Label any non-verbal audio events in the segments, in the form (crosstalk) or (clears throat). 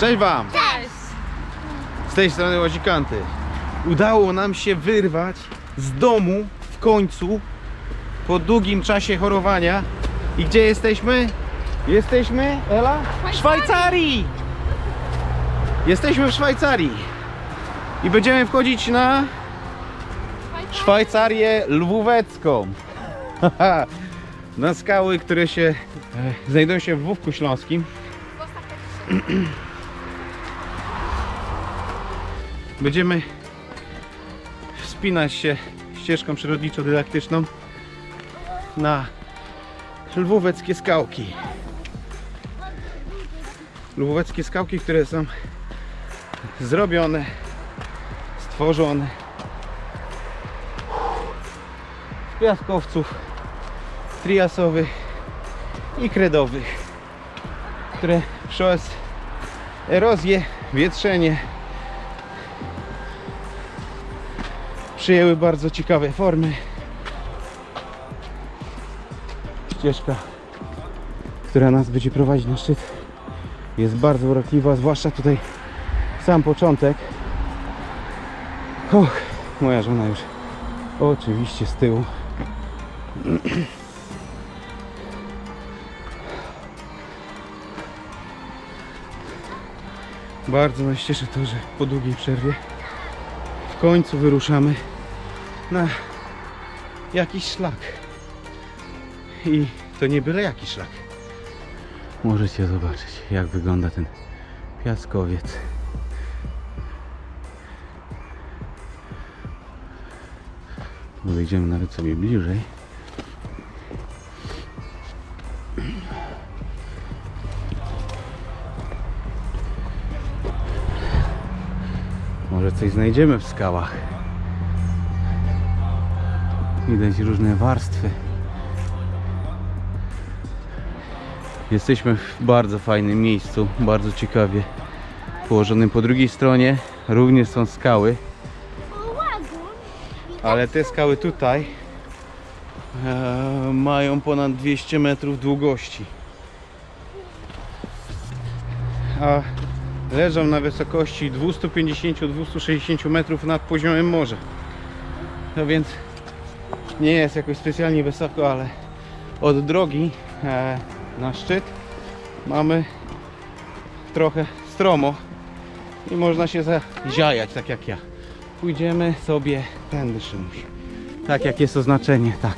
Cześć Wam! Cześć! Z tej strony Łazikanty. Udało nam się wyrwać z domu w końcu po długim czasie chorowania. I gdzie jesteśmy? Jesteśmy, Ela? W Szwajcarii! Jesteśmy w Szwajcarii. I będziemy wchodzić na Szwajcarię Lwówecką. (laughs) na skały, które się e, znajdują się w Wówku Śląskim. (clears throat) Będziemy wspinać się ścieżką przyrodniczo-dydaktyczną na lwóweckie skałki. Lwóweckie skałki, które są zrobione, stworzone z piaskowców triasowych i kredowych, które przez erozję, wietrzenie przyjęły bardzo ciekawe formy. Ścieżka, która nas będzie prowadzić na szczyt, jest bardzo urokliwa, zwłaszcza tutaj sam początek. Och, moja żona już oczywiście z tyłu. Bardzo nas cieszy to, że po długiej przerwie w końcu wyruszamy na jakiś szlak. I to nie byle jaki szlak. Możecie zobaczyć, jak wygląda ten piaskowiec. Podejdziemy nawet sobie bliżej. Może coś znajdziemy w skałach. Widać różne warstwy. Jesteśmy w bardzo fajnym miejscu, bardzo ciekawie położonym po drugiej stronie. Również są skały, ale te skały tutaj e, mają ponad 200 metrów długości. A leżą na wysokości 250-260 metrów nad poziomem morza. No więc nie jest jakoś specjalnie wysoko, ale od drogi e, na szczyt mamy trochę stromo i można się zaziajać, tak jak ja. Pójdziemy sobie tędy, Szymuś. Tak jak jest oznaczenie, tak.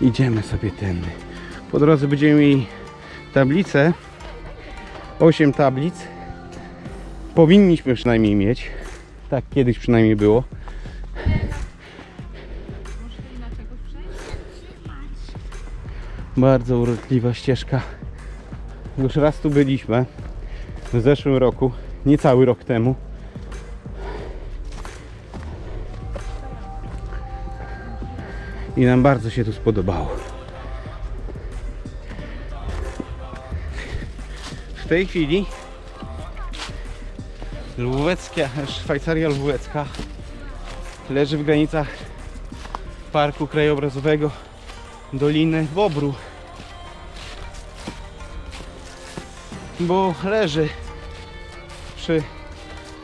Idziemy sobie tędy. Po drodze będziemy mieli tablicę 8 tablic. Powinniśmy przynajmniej mieć. Tak kiedyś przynajmniej było. Bardzo urokliwa ścieżka. Już raz tu byliśmy w zeszłym roku, niecały rok temu. I nam bardzo się tu spodobało. W tej chwili Lwówecka, Szwajcaria Lwówecka leży w granicach Parku Krajobrazowego Doliny Bobru. Bo leży przy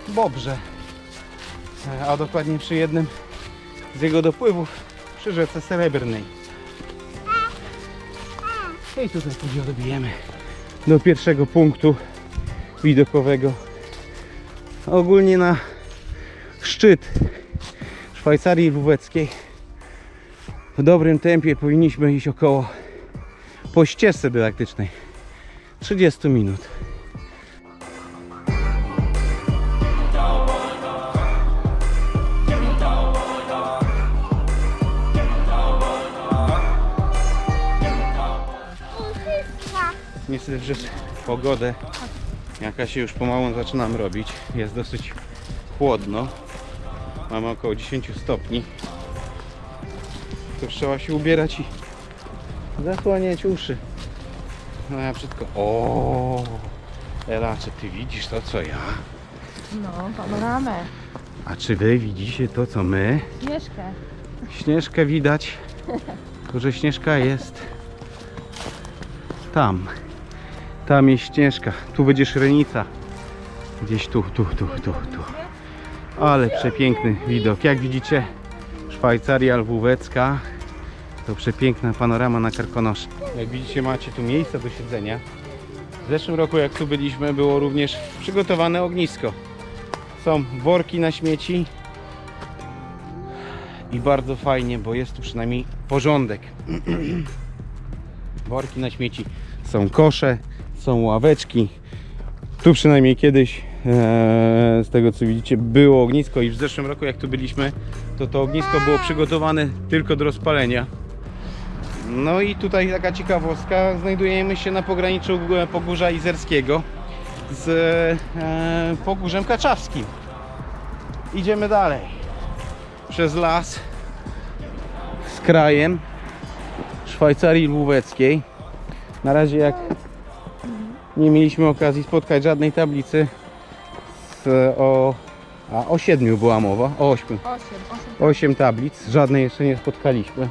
Bobrze, a dokładnie przy jednym z jego dopływów przy rzece Srebrnej. I tutaj później odbijemy do pierwszego punktu widokowego. Ogólnie na szczyt Szwajcarii Lwóweckiej w dobrym tempie powinniśmy iść około po ścieżce dydaktycznej 30 minut. Niestety przez pogodę, jaka się już pomału zaczynam robić, jest dosyć chłodno. Mamy około 10 stopni. To trzeba się ubierać i zasłaniać uszy. No ja wszystko. O, Ela, czy ty widzisz to co ja? No, panoramę. A czy wy widzicie to co my? Śnieżkę. Śnieżkę widać, tylko że śnieżka jest tam. Tam jest ścieżka. Tu będzie szrenica. Gdzieś tu, tu, tu, tu, tu. Ale przepiękny widok. Jak widzicie, Szwajcaria Lwówecka. To przepiękna panorama na Karkonosze. Jak widzicie, macie tu miejsca do siedzenia. W zeszłym roku, jak tu byliśmy, było również przygotowane ognisko. Są worki na śmieci. I bardzo fajnie, bo jest tu przynajmniej porządek. (clears throat) Worki na śmieci. Są kosze, są ławeczki. Tu przynajmniej kiedyś, e, z tego co widzicie, było ognisko i w zeszłym roku jak tu byliśmy, to to ognisko było przygotowane tylko do rozpalenia. No i tutaj taka ciekawostka, znajdujemy się na pograniczu e, Pogórza Izerskiego z e, Pogórzem Kaczawskim. Idziemy dalej. Przez las z krajem Szwajcarii Lwóweckiej. Na razie jak nie mieliśmy okazji spotkać żadnej tablicy z, o, a o siedmiu była mowa, o ośmiu. Osiem, osiem. Osiem tablic, żadnej jeszcze nie spotkaliśmy.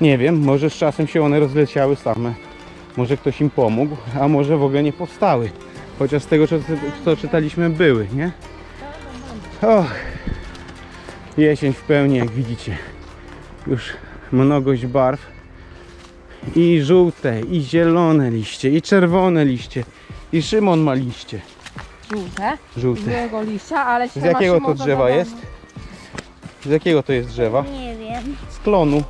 Nie wiem, może z czasem się one rozleciały same. Może ktoś im pomógł, a może w ogóle nie powstały. Chociaż z tego, co, co czytaliśmy, były, nie? Och, jesień w pełni, jak widzicie. Już mnogość barw. I żółte, i zielone liście, i czerwone liście. I Szymon ma liście Żółte. żółte. Złego liścia, ale Z jakiego to drzewa jest? Z jakiego to jest drzewa? Nie wiem. Z klonu.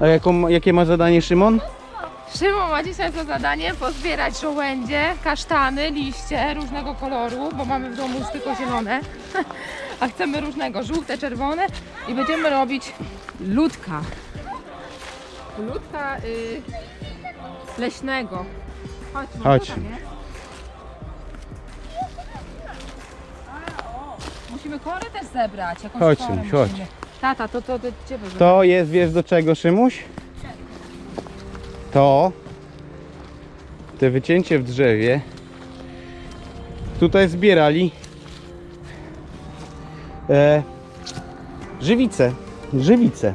A jaką, jakie ma zadanie Szymon? Szymon ma dzisiaj za zadanie pozbierać żołędzie, kasztany, liście różnego koloru, bo mamy w domu już tylko zielone. (laughs) A chcemy różnego, żółte, czerwone i będziemy robić ludka. Ludka y, leśnego. Chodźmy, Chodź. jest? Musimy korę też zebrać. Jakąś Chodź, korę Szymuś, chodź. Tata, to, to, to gdzie wy To jest, wiesz do czego Szymuś? To te wycięcie w drzewie tutaj zbierali e, żywice, żywice.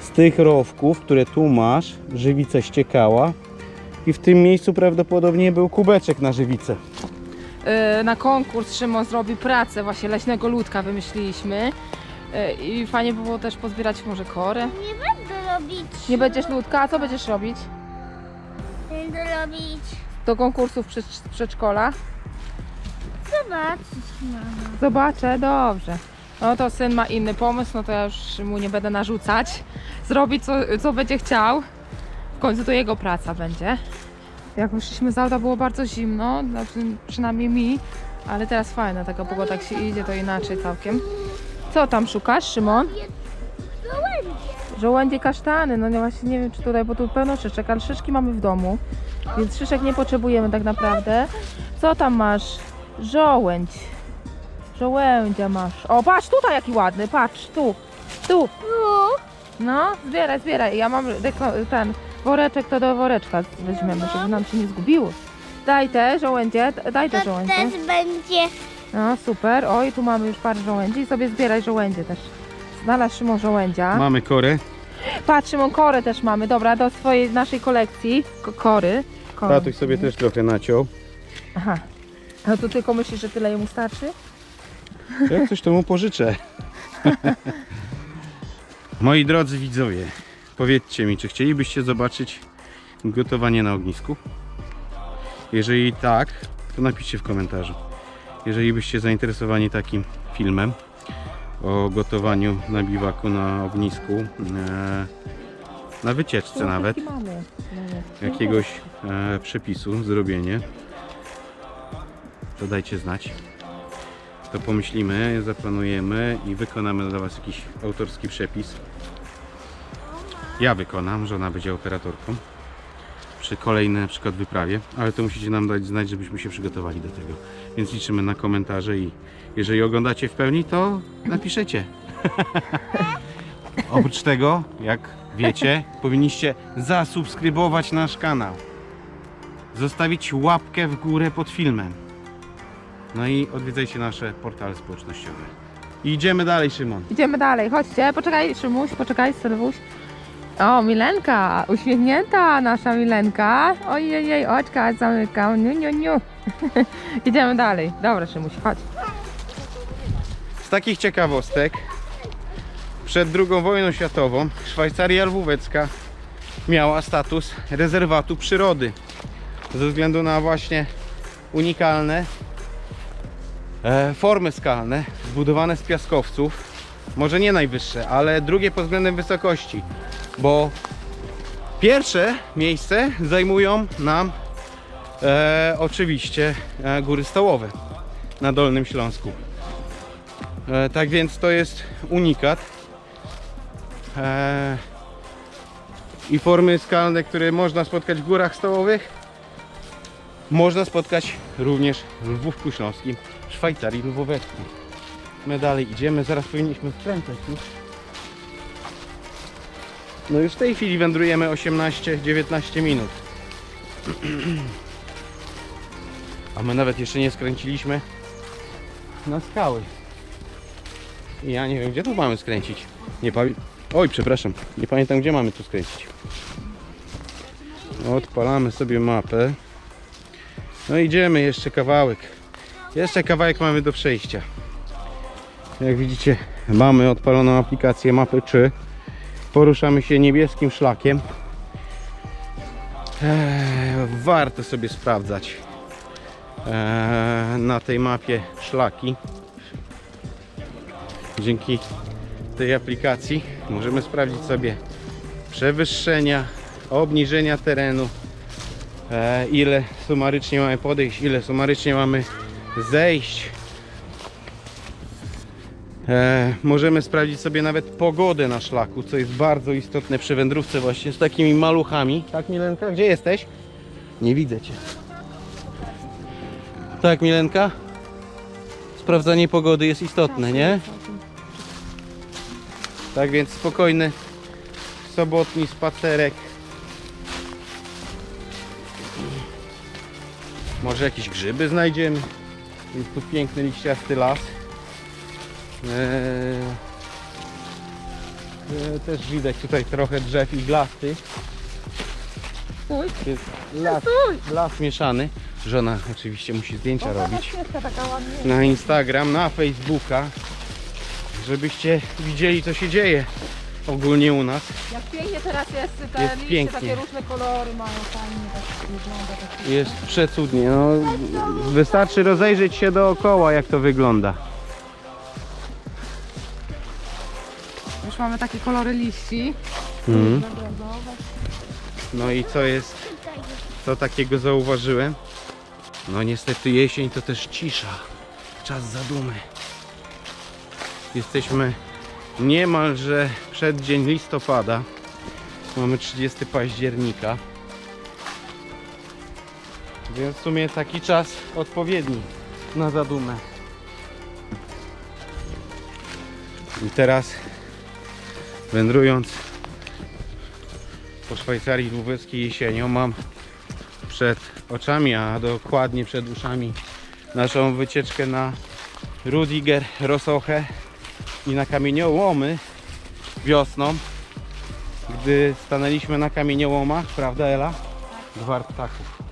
Z tych rowków, które tu masz, żywica ściekała i w tym miejscu prawdopodobnie był kubeczek na żywicę. Y, na konkurs Szymon zrobi pracę właśnie leśnego ludka wymyśliliśmy. Y, I fajnie by było też pozbierać może korę. Nie będę robić. Nie będziesz ludka, a co będziesz robić? Będę robić. Do konkursów przed, przedszkola? Zobaczyć mama. Zobaczę, dobrze. No to syn ma inny pomysł, no to ja już mu nie będę narzucać. Zrobi co, co będzie chciał. W końcu to jego praca będzie. Jak wyszliśmy z auta było bardzo zimno, znaczy przynajmniej mi, ale teraz fajna taka pogoda, jak się idzie to inaczej całkiem. Co tam szukasz, Szymon? Żołędzie. Żołędzie kasztany, no nie właśnie nie wiem czy tutaj, bo tu pełno szyszek, ale szyszki mamy w domu, więc szyszek nie potrzebujemy tak naprawdę. Co tam masz? Żołędź. Żołędzia masz. O, patrz tutaj jaki ładny, patrz, tu, tu. No, zbieraj, zbieraj. Ja mam deko- ten woreczek, to do woreczka weźmiemy, żeby nam się nie zgubiło. Daj te żołędzie, daj te To żołędzie. też będzie. No, super. Oj, tu mamy już parę żołędzi i sobie zbieraj żołędzie też. Znalazł Szymon żołędzia. Mamy korę. Patrz, Szymon, korę też mamy. Dobra, do swojej naszej kolekcji. Ko- kory. kory. Tatuś sobie też trochę naciął. Aha. A to tylko myślisz, że tyle jemu starczy? Jak coś to mu pożyczę. (laughs) Moi drodzy widzowie, powiedzcie mi, czy chcielibyście zobaczyć gotowanie na ognisku? Jeżeli tak, to napiszcie w komentarzu. Jeżeli byście zainteresowani takim filmem o gotowaniu na biwaku, na ognisku, e, na wycieczce nawet, jakiegoś e, przepisu, zrobienie, to dajcie znać. To pomyślimy, zaplanujemy i wykonamy dla Was jakiś autorski przepis. Ja wykonam, żona będzie operatorką przy kolejnej na przykład wyprawie, ale to musicie nam dać znać, żebyśmy się przygotowali do tego. Więc liczymy na komentarze i jeżeli oglądacie w pełni, to napiszecie. (laughs) Oprócz tego, jak wiecie, powinniście zasubskrybować nasz kanał. Zostawić łapkę w górę pod filmem. No i odwiedzajcie nasze portale społecznościowe. I idziemy dalej, Szymon. Idziemy dalej, chodźcie. Poczekaj, Szymuś, poczekaj, Sylwuś. O, Milenka, uśmiechnięta nasza Milenka. Ojej, oczka zamykam, niu, niu, niu. (laughs) Idziemy dalej. Dobra, Szymuś, chodź. Z takich ciekawostek, przed II wojną światową Szwajcaria Lwówecka miała status rezerwatu przyrody. Ze względu na właśnie unikalne e, formy skalne, zbudowane z piaskowców. Może nie najwyższe, ale drugie pod względem wysokości. Bo pierwsze miejsce zajmują nam e, oczywiście e, góry stołowe na Dolnym Śląsku. E, tak więc to jest unikat. E, I formy skalne, które można spotkać w górach stołowych, można spotkać również w Lwówku Śląskim, w Szwajcarii Lwóweckiej. My dalej idziemy, zaraz powinniśmy skręcać już. No już w tej chwili wędrujemy 18-19 minut. A my nawet jeszcze nie skręciliśmy na skały. I Ja nie wiem, gdzie tu mamy skręcić. Nie pamię... Oj, przepraszam. Nie pamiętam, gdzie mamy tu skręcić. Odpalamy sobie mapę. No idziemy jeszcze kawałek. Jeszcze kawałek mamy do przejścia. Jak widzicie, mamy odpaloną aplikację mapy 3. Poruszamy się niebieskim szlakiem. Eee, warto sobie sprawdzać eee, na tej mapie szlaki. Dzięki tej aplikacji możemy sprawdzić sobie przewyższenia, obniżenia terenu, e, ile sumarycznie mamy podejść, ile sumarycznie mamy zejść. E, możemy sprawdzić sobie nawet pogodę na szlaku, co jest bardzo istotne przy wędrówce właśnie z takimi maluchami. Tak Milenka, gdzie jesteś? Nie widzę Cię. Tak Milenka? Sprawdzanie pogody jest istotne, nie? Tak więc spokojny sobotni spacerek. Może jakieś grzyby znajdziemy. Jest tu piękny liściasty las. Eee, eee, też widać tutaj trochę drzew iglasty. Stój, Jest las, las mieszany. Żona oczywiście musi zdjęcia robić na Instagram, na Facebooka, żebyście widzieli co się dzieje ogólnie u nas. Jak pięknie teraz jest, te Jest liście pięknie. takie różne kolory mają, fajnie tak wygląda. Tak. Jest przecudnie. No, wystarczy rozejrzeć się dookoła jak to wygląda. Mamy takie kolory liści. Mhm. No i co jest, co takiego zauważyłem? No niestety jesień to też cisza, czas zadumy. Jesteśmy niemalże przeddzień listopada. Mamy 30 października. Więc w sumie taki czas odpowiedni na zadumę. I teraz wędrując po Szwajcarii Lubelskiej jesienią mam przed oczami, a dokładnie przed uszami naszą wycieczkę na Rudiger, Rosoche i na kamieniołomy wiosną, gdy stanęliśmy na kamieniołomach, prawda Ela? Gwar ptaków.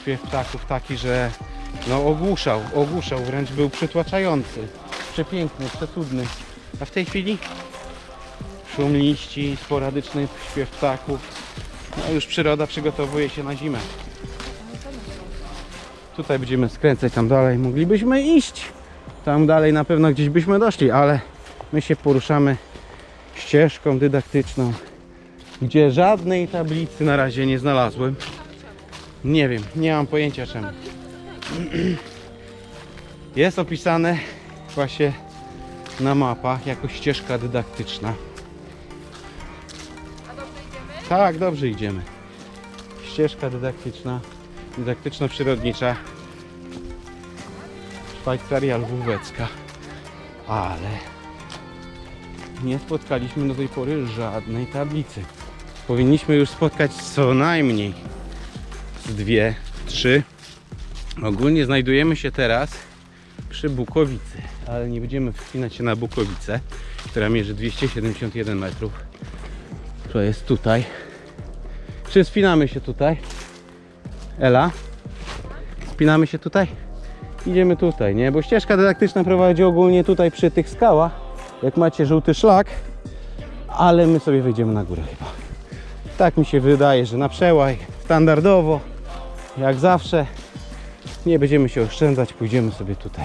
Śpiew ptaków taki, że no ogłuszał, ogłuszał, wręcz był przytłaczający. Przepiękny, przecudny. A w tej chwili szum liści, sporadyczny śpiew ptaków. No już przyroda przygotowuje się na zimę. Tutaj będziemy skręcać tam dalej. Moglibyśmy iść. Tam dalej na pewno gdzieś byśmy doszli, ale my się poruszamy ścieżką dydaktyczną, gdzie żadnej tablicy na razie nie znalazłem. Nie wiem, nie mam pojęcia czemu. (clears throat) Jest opisane właśnie na mapach jako ścieżka dydaktyczna. Tak, dobrze idziemy. Ścieżka dydaktyczna, dydaktyczno-przyrodnicza. Szwajcaria Lwówecka. Ale nie spotkaliśmy do tej pory żadnej tablicy. Powinniśmy już spotkać co najmniej z dwie, trzy. Ogólnie znajdujemy się teraz przy Bukowicy, ale nie będziemy wspinać się na Bukowicę, która mierzy 271 metrów To jest tutaj. Czy spinamy się tutaj? Ela? Spinamy się tutaj? Idziemy tutaj, nie? Bo ścieżka dydaktyczna prowadzi ogólnie tutaj przy tych skałach. Jak macie żółty szlak, ale my sobie wejdziemy na górę chyba. Tak mi się wydaje, że na przełaj, standardowo, jak zawsze. Nie będziemy się oszczędzać, pójdziemy sobie tutaj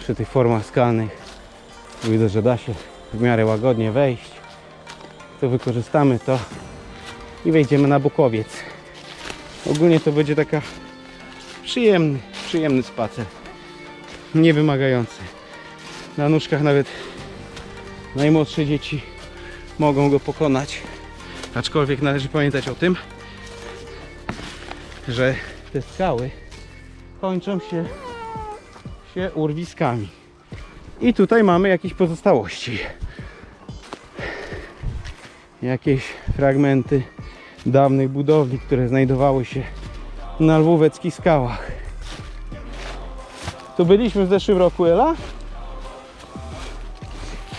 przy tych formach skalnych. Widzę, że da się w miarę łagodnie wejść. To wykorzystamy to i wejdziemy na bokowiec. Ogólnie to będzie taka przyjemny, przyjemny spacer. Niewymagający. Na nóżkach nawet najmłodsze dzieci mogą go pokonać. Aczkolwiek należy pamiętać o tym, że te skały kończą się, się urwiskami. I tutaj mamy jakieś pozostałości. Jakieś fragmenty dawnych budowli, które znajdowały się na lwóweckich skałach. Tu byliśmy w zeszłym roku, Ela?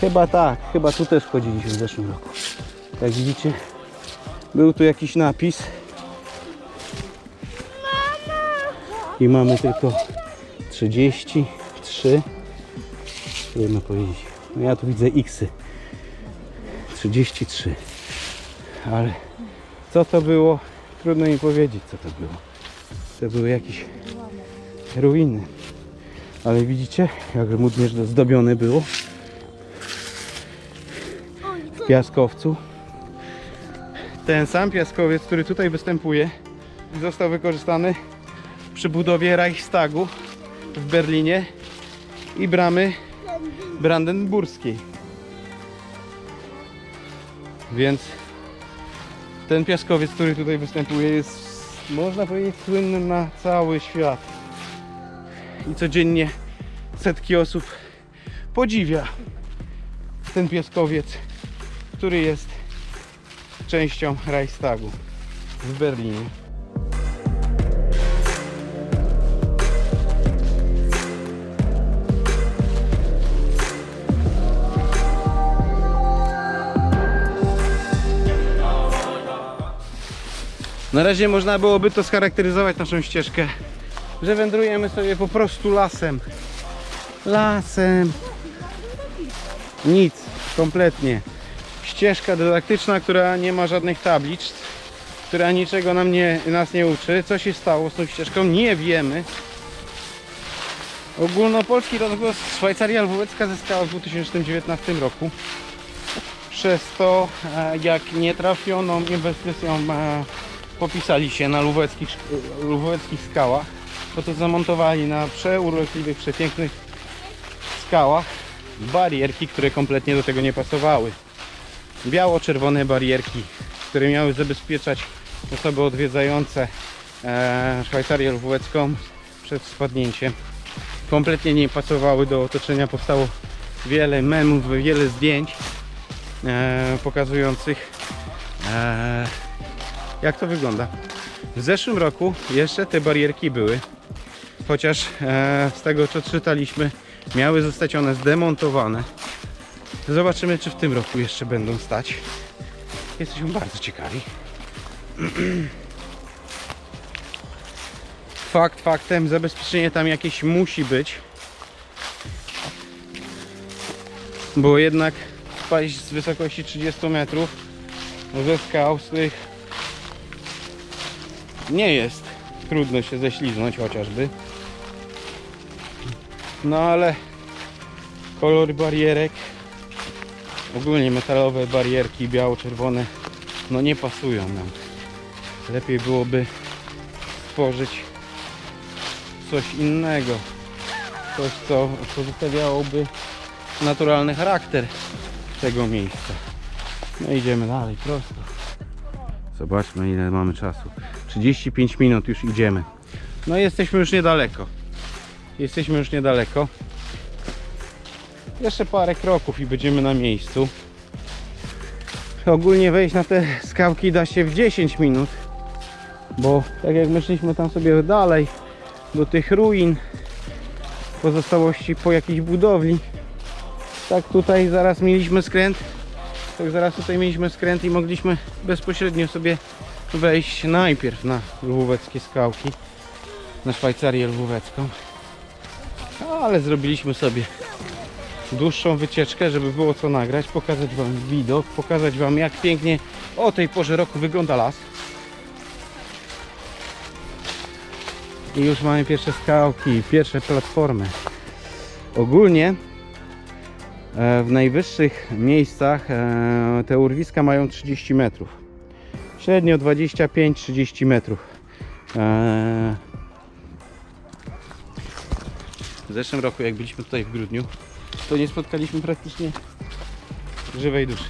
Chyba tak, chyba tu też chodziliśmy w zeszłym roku. Jak widzicie, był tu jakiś napis. I mamy tylko 33. Trudno powiedzieć. No ja tu widzę Xy. 33. Ale co to było? Trudno mi powiedzieć, co to było. To były jakieś ruiny. Ale widzicie, jak mudnie zdobione było w piaskowcu. Ten sam piaskowiec, który tutaj występuje, został wykorzystany przy budowie Reichstagu w Berlinie i bramy brandenburskiej. Więc ten piaskowiec, który tutaj występuje, jest można powiedzieć słynny na cały świat. I codziennie setki osób podziwia ten piaskowiec, który jest częścią Reichstagu w Berlinie. Na razie można byłoby to scharakteryzować naszą ścieżkę, że wędrujemy sobie po prostu lasem. Lasem. Nic, kompletnie. Ścieżka dydaktyczna, która nie ma żadnych tablic, która niczego nam nie, nas nie uczy. Co się stało z tą ścieżką? Nie wiemy. Ogólnopolski rozgłos Szwajcaria Lwówecka zyskała w 2019 roku. Przez to, e, jak nietrafioną inwestycją e, popisali się na lwóweckich, szk- lwóweckich skałach, to to zamontowali na przeurokliwych, przepięknych skałach barierki, które kompletnie do tego nie pasowały. Biało-czerwone barierki, które miały zabezpieczać osoby odwiedzające e, Szwajcarię Lwówecką przed spadnięciem. Kompletnie nie pasowały do otoczenia. Powstało wiele memów, wiele zdjęć e, pokazujących e, jak to wygląda. W zeszłym roku jeszcze te barierki były, chociaż e, z tego co czytaliśmy, miały zostać one zdemontowane. Zobaczymy, czy w tym roku jeszcze będą stać. Jesteśmy bardzo ciekawi. (clears throat) Fakt faktem, zabezpieczenie tam jakieś musi być. Bo jednak spaść z wysokości 30 metrów ze skał, z tych nie jest trudno się ześliznąć chociażby. No ale kolory barierek, ogólnie metalowe barierki biało-czerwone, no nie pasują nam. Lepiej byłoby stworzyć coś innego. Coś, co pozostawiałoby naturalny charakter tego miejsca. No idziemy dalej, prosto. Zobaczmy ile mamy czasu. 35 minut już idziemy. No jesteśmy już niedaleko. Jesteśmy już niedaleko. Jeszcze parę kroków i będziemy na miejscu. Ogólnie wejść na te skałki da się w 10 minut. Bo tak jak my szliśmy tam sobie dalej do tych ruin, pozostałości po jakiejś budowli. Tak tutaj zaraz mieliśmy skręt to zaraz tutaj mieliśmy skręt i mogliśmy bezpośrednio sobie wejść najpierw na lwóweckie skałki, na Szwajcarię lwówecką. Ale zrobiliśmy sobie dłuższą wycieczkę, żeby było co nagrać, pokazać Wam widok, pokazać Wam jak pięknie o tej porze roku wygląda las. I już mamy pierwsze skałki, pierwsze platformy. Ogólnie e, w najwyższych miejscach e, te urwiska mają 30 metrów. Średnio 25-30 metrów. E, W zeszłym roku, jak byliśmy tutaj w grudniu, to nie spotkaliśmy praktycznie żywej duszy.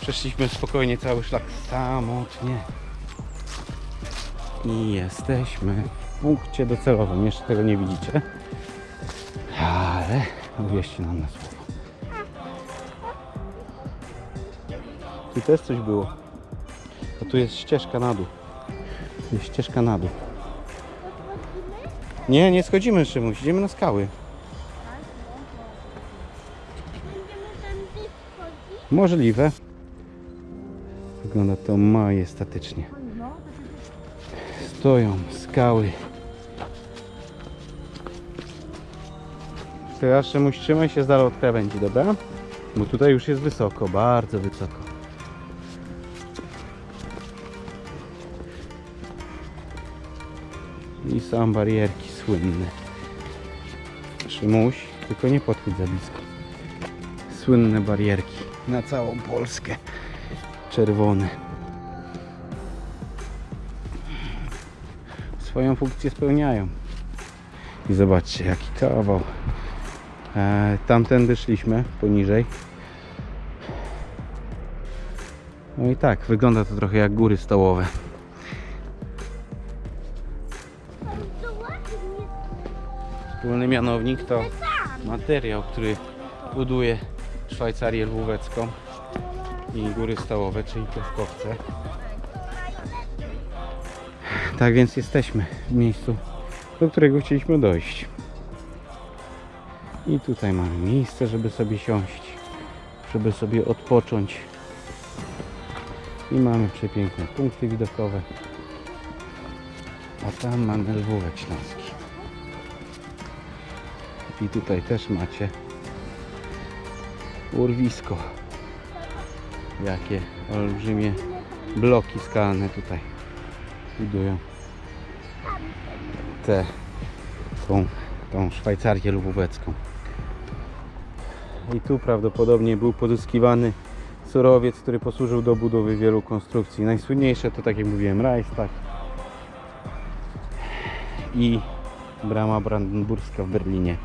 Przeszliśmy spokojnie cały szlak samotnie. I jesteśmy w punkcie docelowym. Jeszcze tego nie widzicie. Ale uwierzcie nam na słowo. Tu też coś było. A tu jest ścieżka na dół. Jest ścieżka na dół. Nie, nie schodzimy Szymuś, idziemy na skały. Możliwe. Wygląda to majestatycznie. Stoją skały. Teraz Szymuś trzymaj się z dala od krawędzi, dobra? Bo tutaj już jest wysoko, bardzo wysoko. Są barierki słynne. Szymuś, tylko nie podchodź za blisko słynne barierki na całą Polskę. Czerwone. Swoją funkcję spełniają. I zobaczcie jaki kawał. E, tamtędy szliśmy poniżej. No i tak, wygląda to trochę jak góry stołowe. Wspólny mianownik to materiał, który buduje Szwajcarię lwówecką i góry stołowe, czyli piaskowce. Tak więc jesteśmy w miejscu, do którego chcieliśmy dojść. I tutaj mamy miejsce, żeby sobie siąść, żeby sobie odpocząć. I mamy przepiękne punkty widokowe. A tam mamy Lwówek Śląski. I tutaj też macie urwisko. Jakie olbrzymie bloki skalne tutaj budują te, tą, tą Szwajcarię lubówecką. I tu prawdopodobnie był pozyskiwany surowiec, który posłużył do budowy wielu konstrukcji. Najsłynniejsze to, tak jak mówiłem, Reichstag i brama brandenburska w Berlinie.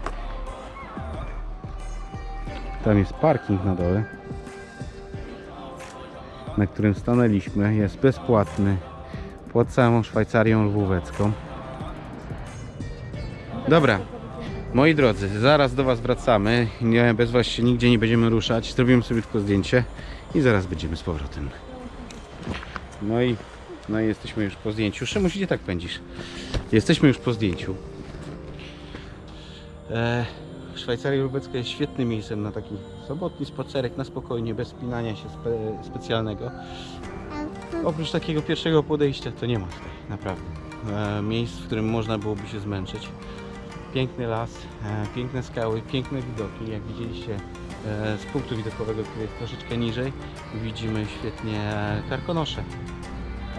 Tam jest parking na dole, na którym stanęliśmy. Jest bezpłatny pod samą Szwajcarią lwówecką. Dobra, moi drodzy, zaraz do Was wracamy. Nie, bez Was się nigdzie nie będziemy ruszać. Zrobimy sobie tylko zdjęcie i zaraz będziemy z powrotem. No i, no i jesteśmy już po zdjęciu. Szymuś, gdzie tak pędzisz? Jesteśmy już po zdjęciu. E, Szwajcaria Lubecka jest świetnym miejscem na taki sobotni spacerek na spokojnie, bez spinania się spe, specjalnego. Oprócz takiego pierwszego podejścia to nie ma tutaj, naprawdę. E, miejsc, w którym można byłoby się zmęczyć. Piękny las, e, piękne skały, piękne widoki. Jak widzieliście e, z punktu widokowego, który jest troszeczkę niżej, widzimy świetnie e, Karkonosze.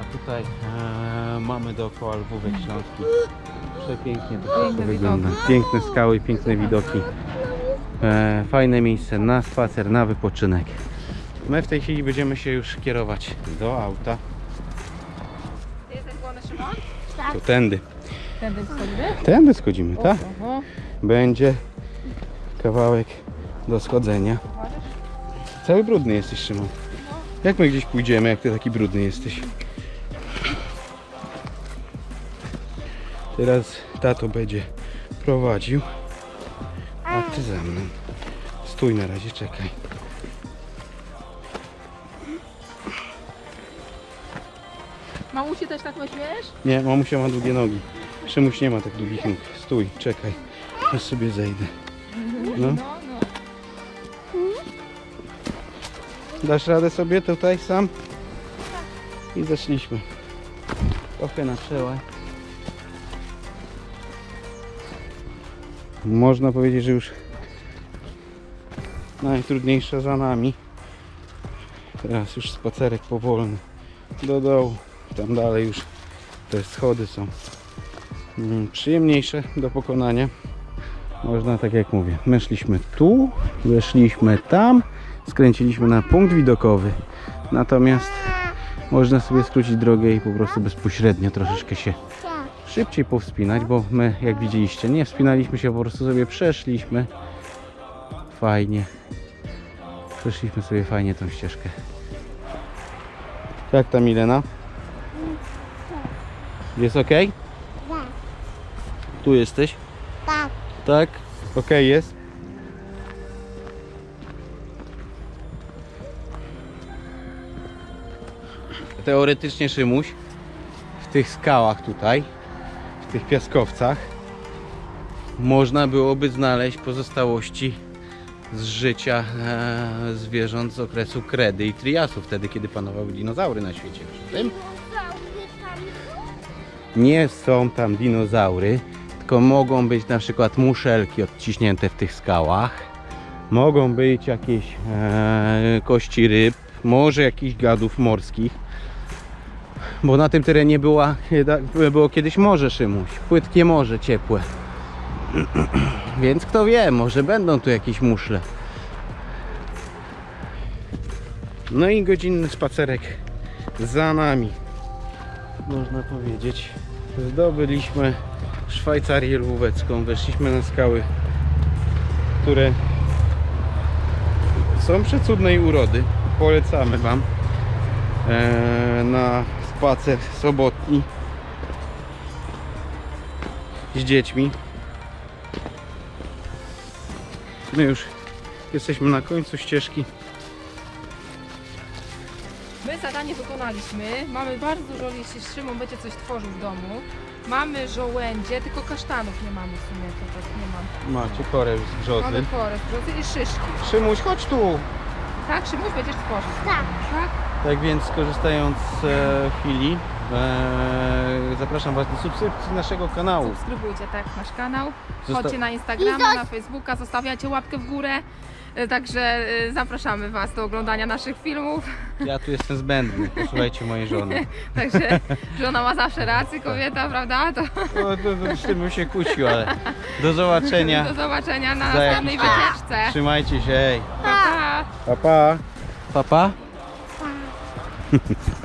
A tutaj e, mamy dookoła Lwówek Śląski. Przepięknie to wszystko wygląda. Piękne skały, piękne widoki. E, fajne miejsce na spacer, na wypoczynek. My w tej chwili będziemy się już kierować do auta. Jesteś głodny, Szymon? To tędy. Tędy schodzimy? Tędy schodzimy, tak? Będzie kawałek do schodzenia. Cały brudny jesteś, Szymon. Jak my gdzieś pójdziemy, jak ty taki brudny jesteś? Teraz tato będzie prowadził, a ty ze mną. Stój na razie, czekaj. Mamusi też tak weźmiesz? Nie, mamusia ma długie nogi. Szymuś nie ma tak długich nóg. Stój, czekaj. Ja sobie zejdę. No. Dasz radę sobie tutaj sam? I zeszliśmy. Trochę na przełaj. Można powiedzieć, że już najtrudniejsze za nami. Teraz już spacerek powolny do dołu. Tam dalej już te schody są mm, przyjemniejsze do pokonania. Można tak jak mówię, my szliśmy tu, weszliśmy tam, skręciliśmy na punkt widokowy. Natomiast można sobie skrócić drogę i po prostu bezpośrednio troszeczkę się szybciej powspinać, bo my jak widzieliście nie wspinaliśmy się, po prostu sobie przeszliśmy fajnie. Przeszliśmy sobie fajnie tą ścieżkę. Jak tam Milena? Jest ok? Tak, Tu jesteś? tak. Tak? Ok jest? Teoretycznie Szymuś w tych skałach tutaj, w tych piaskowcach można byłoby znaleźć pozostałości z życia e, zwierząt z okresu kredy i triasu, wtedy kiedy panowały dinozaury na świecie. Tym nie są tam dinozaury, tylko mogą być na przykład muszelki odciśnięte w tych skałach. Mogą być jakieś e, kości ryb, może jakichś gadów morskich. Bo na tym terenie była, było kiedyś morze Szymuś, płytkie morze ciepłe. (clears throat) Więc kto wie, może będą tu jakieś muszle. No i godzinny spacerek za nami można powiedzieć. Zdobyliśmy Szwajcarię lwówecką, weszliśmy na skały, które są przecudnej urody. Polecamy Wam e, na spacer sobotni z dziećmi. My już jesteśmy na końcu ścieżki. My zadanie wykonaliśmy. Mamy bardzo dużo liści. Szymon będzie coś tworzył w domu. Mamy żołędzie, tylko kasztanów nie mamy w sumie. To tak nie mam. Macie korę z brzozy. Mamy korę, brzozy i szyszki. Szymuś, chodź tu! Tak, Szymuś będziesz tworzył. Tak. Tak? Tak więc korzystając z e, chwili, e, zapraszam Was do subskrypcji naszego kanału. Subskrybujcie tak nasz kanał. Zosta- Chodźcie na Instagrama, na Facebooka, zostawiacie łapkę w górę. E, Także zapraszamy Was do oglądania naszych filmów. (laughs) Ja tu jestem zbędny, posłuchajcie mojej żony. (laughs) Także żona ma zawsze rację, kobieta, prawda? To No, to, to z tym bym się kłócił, ale do zobaczenia. (laughs) do zobaczenia na następnej wycieczce. Trzymajcie się, hej. Pa, pa. Pa, pa. Pa, pa. フフフ。